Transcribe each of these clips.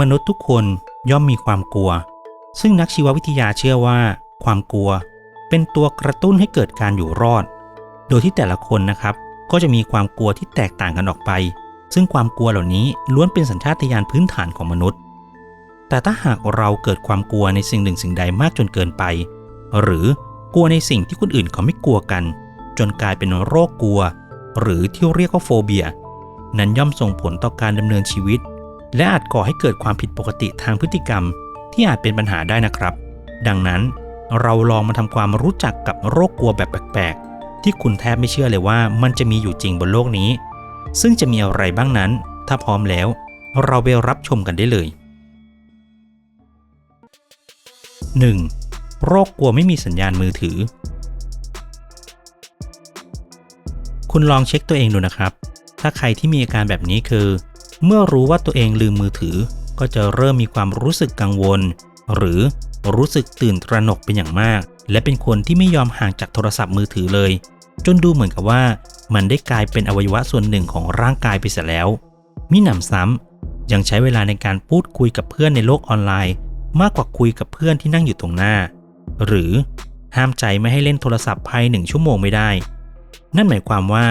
มนุษย์ทุกคนย่อมมีความกลัว ซึ่งนักชีววิทยาเชื่อว่า ความกลัว เป็นตัวกระตุ้นให้เกิดการอยู่รอด โดยที่แต่ละคนนะครับ ก็จะมีความกลัวที่แตกต่างกันออกไป ซึ่งความกลัวเหล่านี้ล้วนเป็นสัญชาตญาณพื้นฐานของมนุษย์ แต่ถ้าหากเราเกิดความกลัวในสิ่งหนึ่งสิ่งใดมากจนเกินไป หรือกลัวในสิ่งที่คนอื่นเขาไม่กลัวกัน จนกลายเป็นโรคกลัว หรือที่เรียกว่าโฟเบีย นั้นย่อมส่งผลต่อการดำเนินชีวิต และอาจก่อให้เกิดความผิดปกติทางพฤติกรรม ที่อาจเป็นปัญหาได้นะครับ ดังนั้นเราลองมาทำความรู้จักกับโรคกลัวแบบแปลกๆ ที่คุณแทบไม่เชื่อเลยว่ามันจะมีอยู่จริงบนโลกนี้ ซึ่งจะมีอะไรบ้างนั้น ถ้าพร้อมแล้ว เราไปรับชมกันได้เลย 1. โรคกลัวไม่มีสัญญาณมือถือ คุณลองเช็คตัวเองดูนะครับ ถ้าใครที่มีอาการแบบนี้คือ เมื่อรู้ว่าตัวเองลืมมือถือ ก็จะเริ่มมีความรู้สึกกังวล หรือรู้สึกตื่นตระหนกเป็นอย่างมาก และเป็นคนที่ไม่ยอมห่างจากโทรศัพท์มือถือเลย จนดูเหมือนกับว่า มันได้กลายเป็นอวัยวะส่วนหนึ่งของร่างกายไปเสียแล้ว มิหนำซ้ำยังใช้เวลาในการพูดคุยกับเพื่อนในโลกออนไลน์ มากกว่าคุยกับเพื่อนที่นั่งอยู่ตรงหน้า หรือห้ามใจไม่ให้เล่นโทรศัพท์ภายหนึ่งชั่วโมงไม่ได้ นั่นหมายความว่า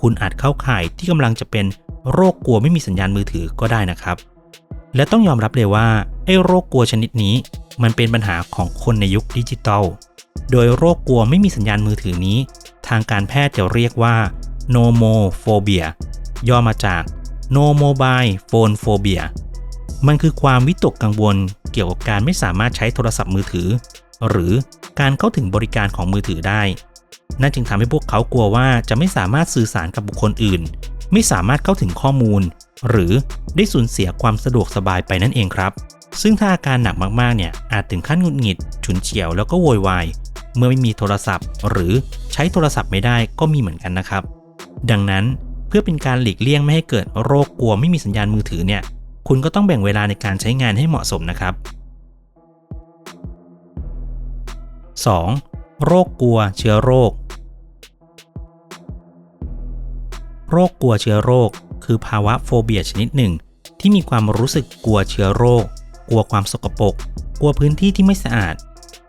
คุณอาจเข้าข่ายที่กำลังจะเป็น โรคกลัวไม่มีสัญญาณมือถือก็ได้นะครับ และต้องยอมรับเลยว่าไอ้โรคกลัวชนิดนี้มันเป็นปัญหาของคนในยุคดิจิตอล โดยโรคกลัวไม่มีสัญญาณมือถือนี้ ทางการแพทย์จะเรียกว่า nomophobia ย่อมาจาก no mobile phone phobia มันคือความวิตกกังวลเกี่ยวกับการไม่สามารถใช้โทรศัพท์มือถือ หรือการเข้าถึงบริการของมือถือได้ นั่นจึงทำให้พวกเขากลัวว่าจะไม่สามารถสื่อสารกับบุคคลอื่น ไม่สามารถเข้าถึงข้อมูล หรือได้สูญเสียความสะดวกสบายไปนั่นเองครับ ซึ่งถ้าอาการหนักมากๆเนี่ยอาจถึงขั้นหงุดหงิด ฉุนเฉียวแล้วก็โวยวายเมื่อไม่มีโทรศัพท์ หรือใช้โทรศัพท์ไม่ได้ก็มีเหมือนกันนะครับ ดังนั้นเพื่อเป็นการหลีกเลี่ยงไม่ให้เกิดโรคกลัวไม่มีสัญญาณมือถือเนี่ยคุณก็ต้องแบ่งเวลาในการใช้งานให้เหมาะสมนะครับ 2. โรคกลัวเชื้อโรค โรคกลัวเชื้อโรค คือภาวะโฟเบียชนิดหนึ่ง ที่มีความรู้สึกกลัวเชื้อโรค กลัวความสกปรกกลัวพื้นที่ที่ไม่สะอาด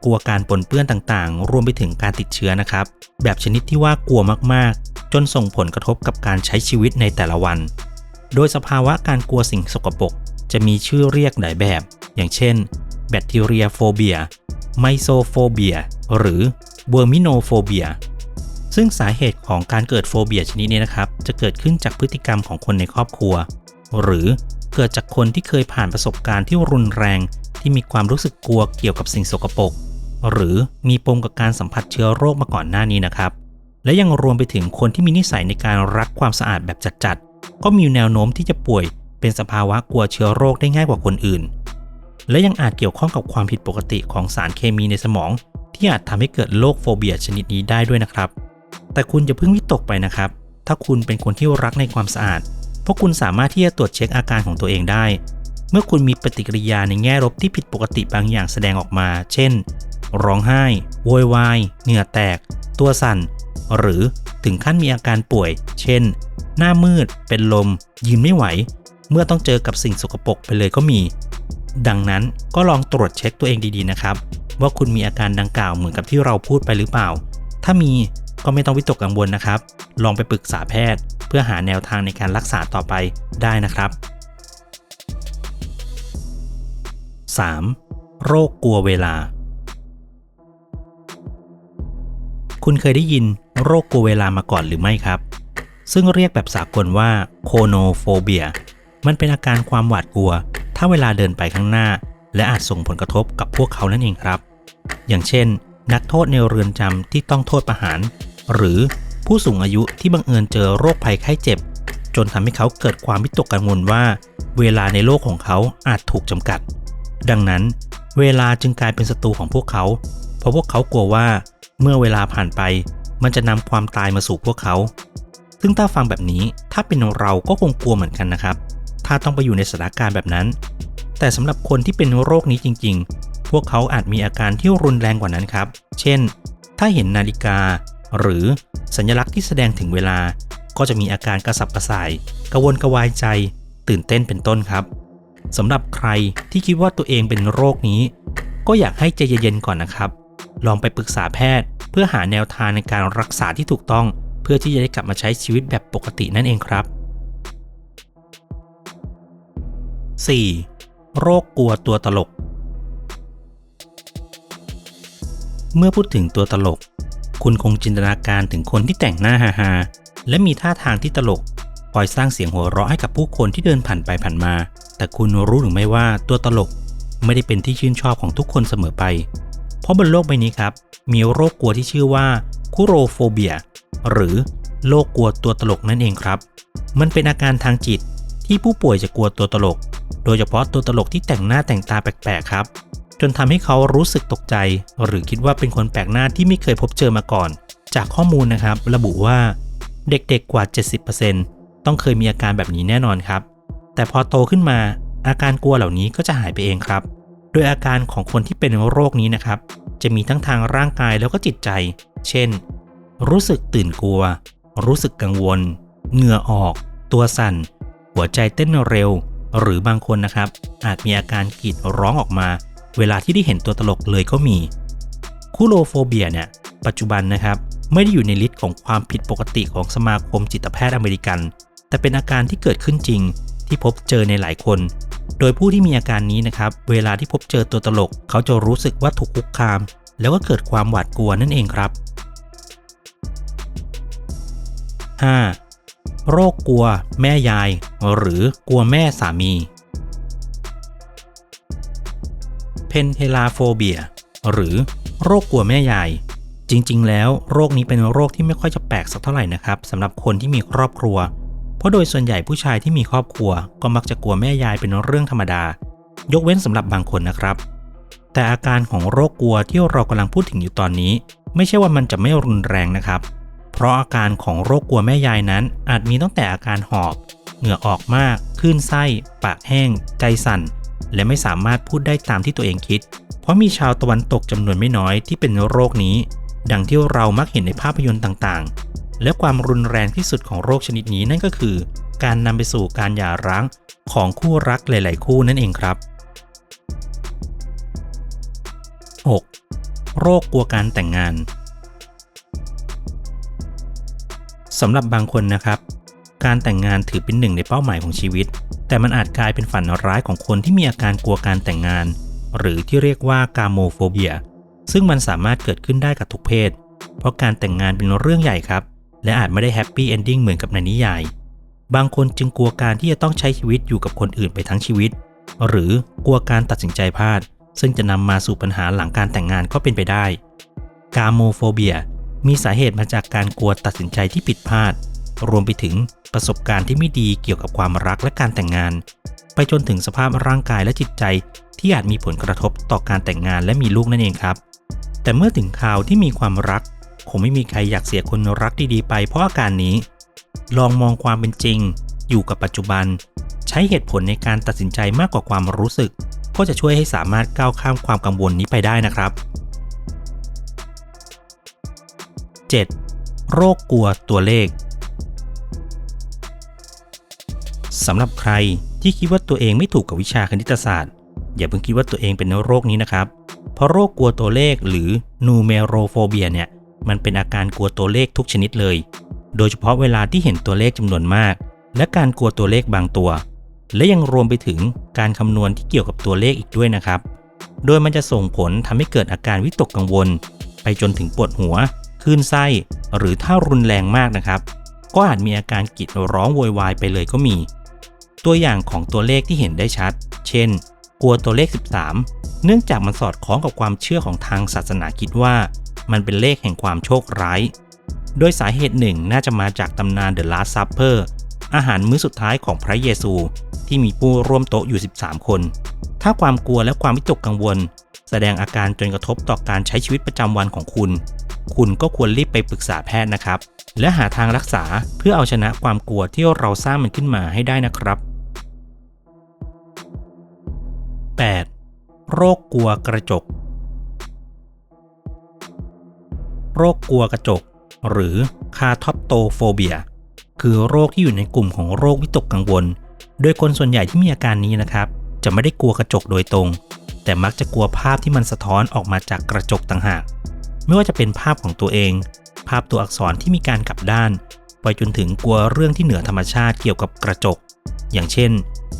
กลัวการปนเปื้อนต่างๆ รวมไปถึงการติดเชื้อนะครับ แบบชนิดที่ว่ากลัวมากๆ จนส่งผลกระทบกับการใช้ชีวิตในแต่ละวัน โดยสภาวะการกลัวสิ่งสกปรกจะมีชื่อเรียกหลายแบบ อย่างเช่นแบคทีเรียโฟเบียไมโซโฟเบียหรือเวอร์มิโนโฟเบีย ซึ่งสาเหตุของการเกิดโฟเบียชนิดนี้นะครับ จะเกิดขึ้นจากพฤติกรรมของคนในครอบครัว หรือเกิดจากคนที่เคยผ่านประสบการณ์ที่รุนแรง ที่มีความรู้สึกกลัวเกี่ยวกับสิ่งสกปรกหรือมีปมกับการสัมผัสเชื้อโรคมาก่อนหน้านี้นะครับ และยังรวมไปถึงคนที่มีนิสัยในการรักความสะอาดแบบจัดๆก็มีแนวโน้มที่จะป่วย เป็นสภาวะกลัวเชื้อโรคได้ง่ายกว่าคนอื่น และยังอาจเกี่ยวข้องกับความผิดปกติของสารเคมีในสมอง ที่อาจทำให้เกิดโรคโฟเบียชนิดนี้ได้ด้วยนะครับ แต่คุณจะเพิ่งวิตกไปนะครับ ถ้าคุณเป็นคนที่รักในความสะอาด เพราะคุณสามารถที่จะตรวจเช็คอาการของตัวเองได้ เมื่อคุณมีปฏิกิริยาในแง่ลบที่ผิดปกติบางอย่างแสดงออกมา เช่น ร้องไห้ โวยวาย เหงื่อแตก ตัวสั่น หรือถึงขั้นมีอาการป่วย เช่น หน้ามืด เป็นลม ยืนไม่ไหว เมื่อต้องเจอกับสิ่งสกปรกไปเลยก็มี ดังนั้นก็ลองตรวจเช็คตัวเองดีๆนะครับ ว่าคุณมีอาการดังกล่าวเหมือนกับที่เราพูดไปหรือเปล่า ถ้ามี ก็ไม่ต้องวิตกกังวลนะครับ ลองไปปรึกษาแพทย์ เพื่อหาแนวทางในการรักษาต่อไปได้นะครับ 3. โรคกลัวเวลา คุณเคยได้ยินโรคกลัวเวลามาก่อนหรือไม่ครับ ซึ่งเรียกแบบสากลว่าโคโนโฟเบีย มันเป็นอาการความหวาดกลัว ถ้าเวลาเดินไปข้างหน้า และอาจส่งผลกระทบกับพวกเขานั่นเองครับ อย่างเช่น นักโทษในเรือนจำที่ต้องโทษประหาร หรือผู้สูงอายุที่บังเอิญเจอโรคภัยไข้เจ็บ จนทำให้เขาเกิดความวิตกกังวลว่า เวลาในโลกของเขาอาจถูกจำกัด ดังนั้น เวลาจึงกลายเป็นศัตรูของพวกเขา เพราะพวกเขากลัวว่า เมื่อเวลาผ่านไป มันจะนำความตายมาสู่พวกเขา ซึ่งถ้าฟังแบบนี้ถ้าเป็นเราก็คงกลัวเหมือนกันนะครับ ถ้าต้องไปอยู่ในสถานการณ์แบบนั้น แต่สำหรับคนที่เป็นโรคนี้จริง ๆ พวกเขาอาจมีอาการที่รุนแรงกว่านั้นครับ เช่น ถ้าเห็นนาฬิกา หรือสัญลักษณ์ที่แสดงถึงเวลา ก็จะมีอาการกระสับกระส่ายกระวนกระวายใจ ตื่นเต้นเป็นต้นครับสำหรับใครที่คิดว่าตัวเองเป็นโรคนี้ ก็อยากให้ใจเย็นๆก่อนนะครับ ลองไปปรึกษาแพทย์ เพื่อหาแนวทางในการรักษาที่ถูกต้อง เพื่อที่จะได้กลับมาใช้ชีวิตแบบปกตินั่นเองครับ 4. โรคกลัวตัวตลก เมื่อพูดถึงตัวตลก คุณคงจินตนาการถึงคนที่แต่งหน้าฮาๆและมีท่าทางที่ตลกคอยสร้างเสียงหัวเราะให้กับผู้คนที่เดินผ่านไปผ่านมา แต่คุณรู้หรือไม่ว่าตัวตลกไม่ได้เป็นที่ชื่นชอบของทุกคนเสมอไป เพราะบนโลกใบนี้ครับ มีโรคกลัวที่ชื่อว่าคูโรโฟเบีย หรือโรคกลัวตัวตลกนั่นเองครับ มันเป็นอาการทางจิตที่ผู้ป่วยจะกลัวตัวตลก โดยเฉพาะตัวตลกที่แต่งหน้าแต่งตาแปลกๆครับ จนทำให้เขารู้สึกตกใจ หรือคิดว่าเป็นคนแปลกหน้าที่ไม่เคยพบเจอมาก่อน จากข้อมูลนะครับ ระบุว่าเด็กๆกว่า 70%ต้องเคยมีอาการแบบนี้แน่นอนครับ แต่พอโตขึ้นมาอาการกลัวเหล่านี้ก็จะหายไปเองครับ โดยอาการของคนที่เป็นโรคนี้นะครับ จะมีทั้งทางร่างกายแล้วก็จิตใจ เช่น รู้สึกตื่นกลัว รู้สึกกังวล เหงื่อออก ตัวสั่น หัวใจเต้นเร็ว หรือบางคนนะครับ อาจมีอาการกรีดร้องออกมา เวลาที่ได้เห็นตัวตลกเลยก็มีคูโลโฟเบียเนี่ยปัจจุบันนะครับไม่ได้อยู่ในลิสต์ของความผิดปกติของสมาคมจิตแพทย์อเมริกัน แต่เป็นอาการที่เกิดขึ้นจริงที่พบเจอในหลายคน โดยผู้ที่มีอาการนี้นะครับเวลาที่พบเจอตัวตลก เขาจะรู้สึกว่าถูกคุกคาม แล้วก็เกิดความหวาดกลัวนั่นเองครับ 5. โรคกลัวแม่ยาย หรือกลัวแม่สามี เพนเทลาโฟเบีย หรือโรคกลัวแม่ยาย จริงๆ แล้วโรคนี้เป็นโรคที่ไม่ค่อยจะแปลกสักเท่าไหร่นะครับสำหรับคนที่มีครอบครัว เพราะโดยส่วนใหญ่ผู้ชายที่มีครอบครัว ก็มักจะกลัวแม่ยายเป็นเรื่องธรรมดา ยกเว้นสำหรับบางคนนะครับ แต่อาการของโรคกลัวที่เรากำลังพูดถึงอยู่ตอนนี้ ไม่ใช่ว่ามันจะไม่รุนแรงนะครับ เพราะอาการของโรคกลัวแม่ยายนั้น อาจมีตั้งแต่อาการหอบ เหงื่อออกมาก คลื่นไส้ ปากแห้ง ใจสั่น และไม่สามารถพูดได้ตามที่ตัวเองคิด เพราะมีชาวตะวันตกจำนวนไม่น้อยที่เป็นโรคนี้ ดังที่เรามักเห็นในภาพยนตร์ต่างๆ และความรุนแรงที่สุดของโรคชนิดนี้นั่นก็คือ การนำไปสู่การหย่าร้างของคู่รักหลาย ๆ คู่นั่นเองครับ 6. โรคกลัวการแต่งงานสำหรับบางคนนะครับ การแต่งงานถือเป็นหนึ่งในเป้าหมายของชีวิต แต่มันอาจกลายเป็นฝันร้ายของคนที่มีอาการกลัวการแต่งงาน หรือที่เรียกว่ากาโมโฟเบีย ซึ่งมันสามารถเกิดขึ้นได้กับทุกเพศ เพราะการแต่งงานเป็นเรื่องใหญ่ครับ และอาจไม่ได้แฮปปี้เอนดิ้งเหมือนกับในนิยาย บางคนจึงกลัวการที่จะต้องใช้ชีวิตอยู่กับคนอื่นไปทั้งชีวิต หรือกลัวการตัดสินใจพลาด ซึ่งจะนำมาสู่ปัญหาหลังการแต่งงานก็เป็นไปได้ กาโมโฟเบียมีสาเหตุมาจากการกลัวตัดสินใจที่ผิดพลาด รวมไปถึงประสบการณ์ที่ไม่ดีเกี่ยวกับความรักและการแต่งงาน ไปจนถึงสภาพร่างกายและจิตใจ ที่อาจมีผลกระทบต่อการแต่งงานและมีลูกนั่นเองครับ แต่เมื่อถึงข่าวที่มีความรัก คงไม่มีใครอยากเสียคนรักดีๆ ไปเพราะอาการนี้ ลองมองความเป็นจริง อยู่กับปัจจุบัน ใช้เหตุผลในการตัดสินใจมากกว่าความรู้สึก ก็จะช่วยให้สามารถก้าวข้ามความกังวลนี้ไปได้นะครับ 7. โรคกลัวตัวเลข สำหรับใครที่คิดว่าตัวเองไม่ถูกกับวิชาคณิตศาสตร์ อย่าเพิ่งคิดว่าตัวเองเป็นโรคนี้นะครับ เพราะโรคกลัวตัวเลขหรือนูเมโรโฟเบียเนี่ยมันเป็นอาการกลัวตัวเลขทุกชนิดเลย โดยเฉพาะเวลาที่เห็นตัวเลขจำนวนมาก และการกลัวตัวเลขบางตัว และยังรวมไปถึงการคำนวณที่เกี่ยวกับตัวเลขอีกด้วยนะครับ โดยมันจะส่งผลทำให้เกิดอาการวิตกกังวล ไปจนถึงปวดหัวคลื่นไส้ หรือถ้ารุนแรงมากนะครับ ก็อาจมีอาการกรีดร้องโวยวายไปเลยก็มี ตัวอย่างของตัวเลขที่เห็นได้ชัด เช่น กลัวตัวเลข 13 เนื่องจากมันสอดคล้องกับความเชื่อของทางศาสนาคิดว่า มันเป็นเลขแห่งความโชคร้าย โดยสาเหตุหนึ่งน่าจะมาจากตำนาน The Last Supper อาหารมื้อสุดท้ายของพระเยซู ที่มีผู้ร่วมโต๊ะอยู่ 13 คน ถ้าความกลัวและความวิตกกังวล แสดงอาการจนกระทบต่อการใช้ชีวิตประจำวันของคุณ คุณก็ควรรีบไปปรึกษาแพทย์นะครับ และหาทางรักษาเพื่อเอาชนะความกลัวที่เราสร้างมันขึ้นมาให้ได้นะครับ 8. โรคกลัวกระจก โรคกลัวกระจก หรือคาทอปโตโฟเบีย คือโรคที่อยู่ในกลุ่มของโรควิตกกังวล โดยคนส่วนใหญ่ที่มีอาการนี้นะครับ จะไม่ได้กลัวกระจกโดยตรง แต่มักจะกลัวภาพที่มันสะท้อนออกมาจากกระจกต่างหาก ไม่ว่าจะเป็นภาพของตัวเอง ภาพตัวอักษรที่มีการกลับด้าน ไปจนถึงกลัวเรื่องที่เหนือธรรมชาติเกี่ยวกับกระจก อย่างเช่น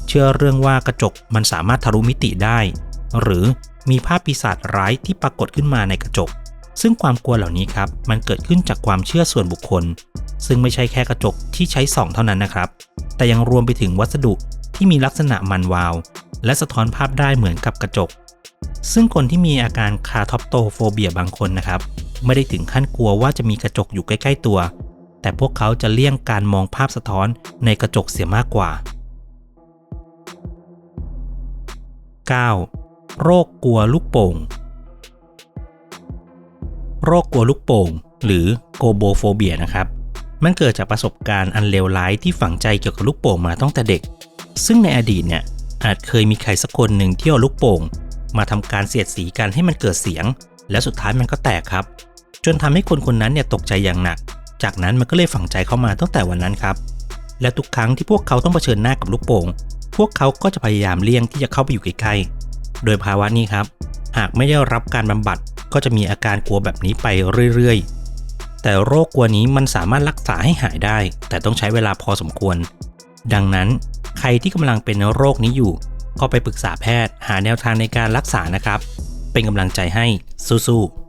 เชื่อเรื่องว่ากระจกมันสามารถทะลุมิติได้ หรือมีภาพปีศาจร้ายที่ปรากฏขึ้นมาในกระจก ซึ่งความกลัวเหล่านี้ครับ มันเกิดขึ้นจากความเชื่อส่วนบุคคล ซึ่งไม่ใช่แค่กระจกที่ใช้ส่องเท่านั้นนะครับ แต่ยังรวมไปถึงวัสดุที่มีลักษณะมันวาว และสะท้อนภาพได้เหมือนกับกระจก ซึ่งคนที่มีอาการคาทอปโตโฟเบียบางคนนะครับ ไม่ได้ถึงขั้นกลัวว่าจะมีกระจกอยู่ใกล้ ๆ ตัว แต่พวกเขาจะเลี่ยงการมองภาพสะท้อนในกระจกเสียมากกว่า 9. โรคกลัวลูกโป่ง โรคกลัวลูกโป่ง หรือโกโบโฟเบียนะครับ มันเกิดจากประสบการณ์อันเลวร้ายที่ฝังใจเกี่ยวกับลูกโป่งมาตั้งแต่เด็ก ซึ่งในอดีตเนี่ยอาจเคยมีใครสักคนหนึ่งที่เอาลูกโป่ง มาทำการเสียดสีกันให้มันเกิดเสียง และสุดท้ายมันก็แตกครับ จนทำให้คนคนนั้นเนี่ยตกใจอย่างหนัก จากนั้นมันก็เลยฝังใจเข้ามาตั้งแต่วันนั้นครับ และทุกครั้งที่พวกเขาต้องเผชิญหน้ากับลูกโป่ง พวกเขาก็จะพยายามเลี่ยงที่จะเข้าไปอยู่ใกล้ๆ โดยภาวะนี้ครับ หากไม่ได้รับการบำบัดก็จะมีอาการกลัวแบบนี้ไปเรื่อยๆ แต่โรคกลัวนี้มันสามารถรักษาให้หายได้ แต่ต้องใช้เวลาพอสมควร ดังนั้นใครที่กำลังเป็นโรคนี้อยู่ ก็ไปปรึกษาแพทย์ หาแนวทางในการรักษานะครับ เป็นกำลังใจให้สู้ๆ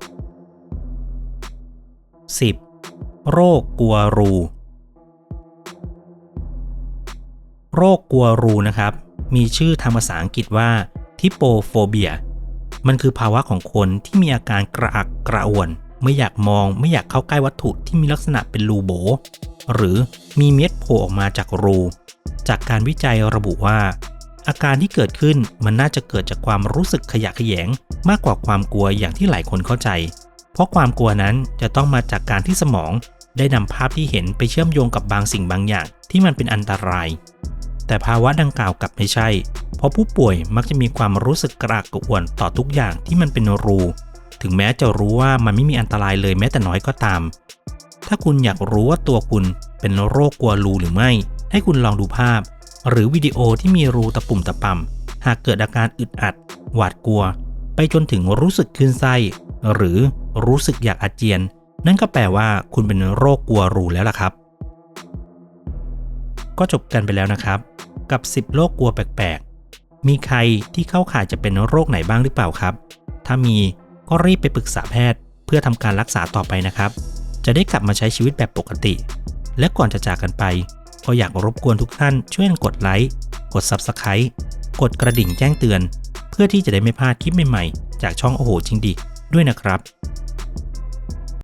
10. โรคกลัวรู โรคกลัวรูนะครับ มีชื่อทางภาษาอังกฤษว่าทิโปโฟเบีย มันคือภาวะของคนที่มีอาการกระอักกระอ่วน ไม่อยากมอง ไม่อยากเข้าใกล้วัตถุที่มีลักษณะเป็นรูโบ หรือมีเม็ดโผล่ออกมาจากรู จากการวิจัยระบุว่า อาการที่เกิดขึ้นมันน่าจะเกิดจากความรู้สึกขยะแขยง มากกว่าความกลัวอย่างที่หลายคนเข้าใจ เพราะความกลัวนั้นจะต้องมาจากการที่สมองได้นำภาพที่เห็นไปเชื่อมโยงกับบางสิ่งบางอย่างที่มันเป็นอันตราย แต่ภาวะดังกล่าวกลับไม่ใช่ เพราะผู้ป่วยมักจะมีความรู้สึกกระอักกระอ่วนต่อทุกอย่างที่มันเป็นรู ถึงแม้จะรู้ว่ามันไม่มีอันตรายเลยแม้แต่น้อยก็ตาม ถ้าคุณอยากรู้ว่าตัวคุณเป็นโรคกลัวรูหรือไม่ ให้คุณลองดูภาพ หรือวิดีโอที่มีรูตะปุ่มตะป่ำหากเกิดอาการอึดอัด หวาดกลัว ไปจนถึงรู้สึกคลื่นไส้หรือรู้สึกอยากอาเจียน นั่นก็แปลว่าคุณเป็นโรคกลัวรูแล้วล่ะครับ ก็จบกันไปแล้วนะครับ กับ 10 โรคกลัวแปลกๆ มีใครที่เข้าข่ายจะเป็นโรคไหนบ้างหรือเปล่าครับ ถ้ามีก็รีบไปปรึกษาแพทย์ เพื่อทำการรักษาต่อไปนะครับ จะได้กลับมาใช้ชีวิตแบบปกติ และก่อนจะจากกันไป ก็อยากรบกวนทุกท่านช่วยกดไลค์กด Subscribe กดกระดิ่งแจ้งเตือน เพื่อที่จะได้ไม่พลาดคลิปใหม่ๆ จากช่องโอโหจริงดิด้วยนะครับ